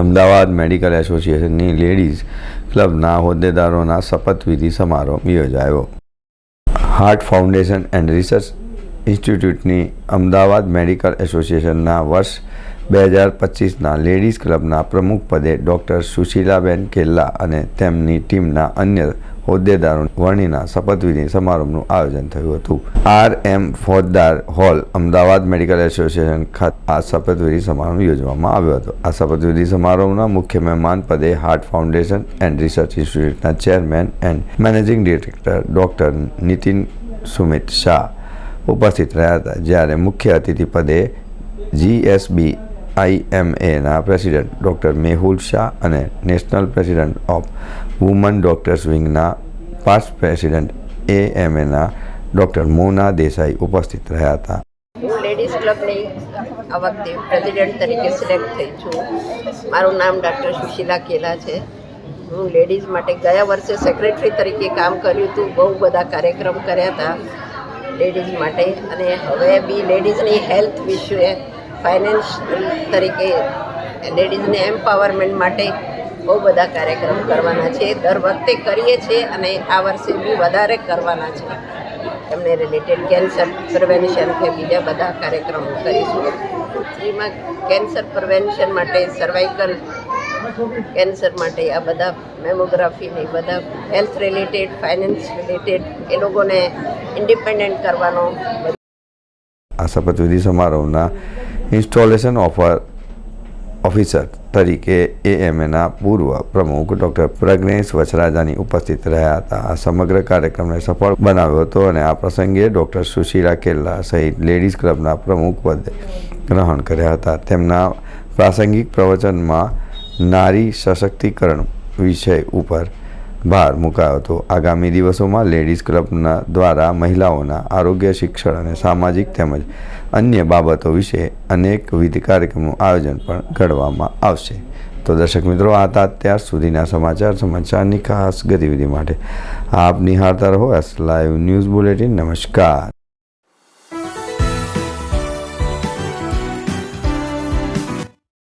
Ahmedabad medical એસોસિએશનની ladies ક્લબના હોદ્દેદારોના શપથવિધિ સમારોહ યોજાયો. હાર્ટ ફાઉન્ડેશન એન્ડ રિસર્ચ ઇન્સ્ટિટ્યૂટની અમદાવાદ મેડિકલ એસોસિએશનના વર્ષ બે હજાર પચીસના લેડીઝ ક્લબના પ્રમુખ પદે ડૉક્ટર સુશીલાબેન કેલ્લા અને તેમની ટીમના અન્ય હોદ્દેદારો વર્ણીના શપથવિધિ સમારોહનું આયોજન થયું હતું. R M Faujdar hall, Ahmedabad medical association ખાતે આ શપથવિધિ સમારોહ યોજવામાં આવ્યો હતો. આ શપથવિધિ સમારોહના મુખ્ય મહેમાન પદે heart foundation and research ઇન્સ્ટિટ્યૂટના chairman and managing director doctor Nitin Sumit Shah ઉપસ્થિત રહ્યા હતા. જ્યારે મુખ્ય અતિથિ પદે જીએસબી આઈએમએના પ્રેસિડેન્ટ ડૉક્ટર મેહુલ શાહ અને national president of woman doctors વિંગના past president એએમએના ડૉક્ટર મોના દેસાઈ ઉપસ્થિત રહ્યા હતા. હું લેડીઝ ક્લબની આ વખતે પ્રેસિડેન્ટ તરીકે સિલેક્ટ થઈ છું. મારું નામ ડૉક્ટર સુશીલા કેલા છે. હું લેડીઝ માટે ગયા વર્ષે સેક્રેટરી તરીકે કામ કર્યું હતું. બહુ બધા કાર્યક્રમ કર્યા હતા લેડીઝ માટે. અને હવે બી લેડીઝની હેલ્થ વિશે ફાઇનાન્સ તરીકે લેડીઝને એમ્પાવરમેન્ટ માટે બહુ બધા કાર્યક્રમ કરવાના છે. દર વખતે કરીએ છીએ અને આ વર્ષે બી વધારે કરવાના છે. એમને રિલેટેડ કેન્સર પ્રિવેન્શન કે બીજા બધા કાર્યક્રમો કરીશું. એમાં કેન્સર પ્રિવેન્શન માટે સર્વાઇકલ કેન્સર માટે આ બધા મેમોગ્રાફી ને બધા હેલ્થ રિલેટેડ ફાઇનાન્સ રિલેટેડ એ લોકોને ઇન્ડિપેન્ડન્ટ કરવાનો આ શપથવિધિ સમારોહના ઇન્સ્ટોલેશન ઓફર ઓફિસર તરીકે એએમએના પૂર્વ પ્રમુખ ડૉક્ટર પ્રજ્ઞેશ વછરાજાની ઉપસ્થિત રહ્યા હતા. આ સમગ્ર કાર્યક્રમને સફળ બનાવ્યો હતો અને આ પ્રસંગે ડૉક્ટર સુશીલા કેલ્લા સહિત લેડીઝ ક્લબના પ્રમુખ પદે ગ્રહણ કર્યા હતા. તેમના પ્રાસંગિક પ્રવચનમાં નારી સશક્તિકરણ વિષય ઉપર ભાર મુકાયો હતો. આગામી દિવસોમાં લેડીઝ ક્લબના દ્વારા મહિલાઓના આરોગ્ય, શિક્ષણ અને સામાજિક તેમજ અન્ય બાબતો વિશે અનેકવિધ કાર્યક્રમનું આયોજન પણ ઘડવામાં આવશે. તો દર્શક મિત્રો, આ હતા અત્યાર સુધીના સમાચાર. સમાચારની ખાસ ગતિવિધિ માટે આપ નિહાળતા રહો. S live news bulletin. નમસ્કાર.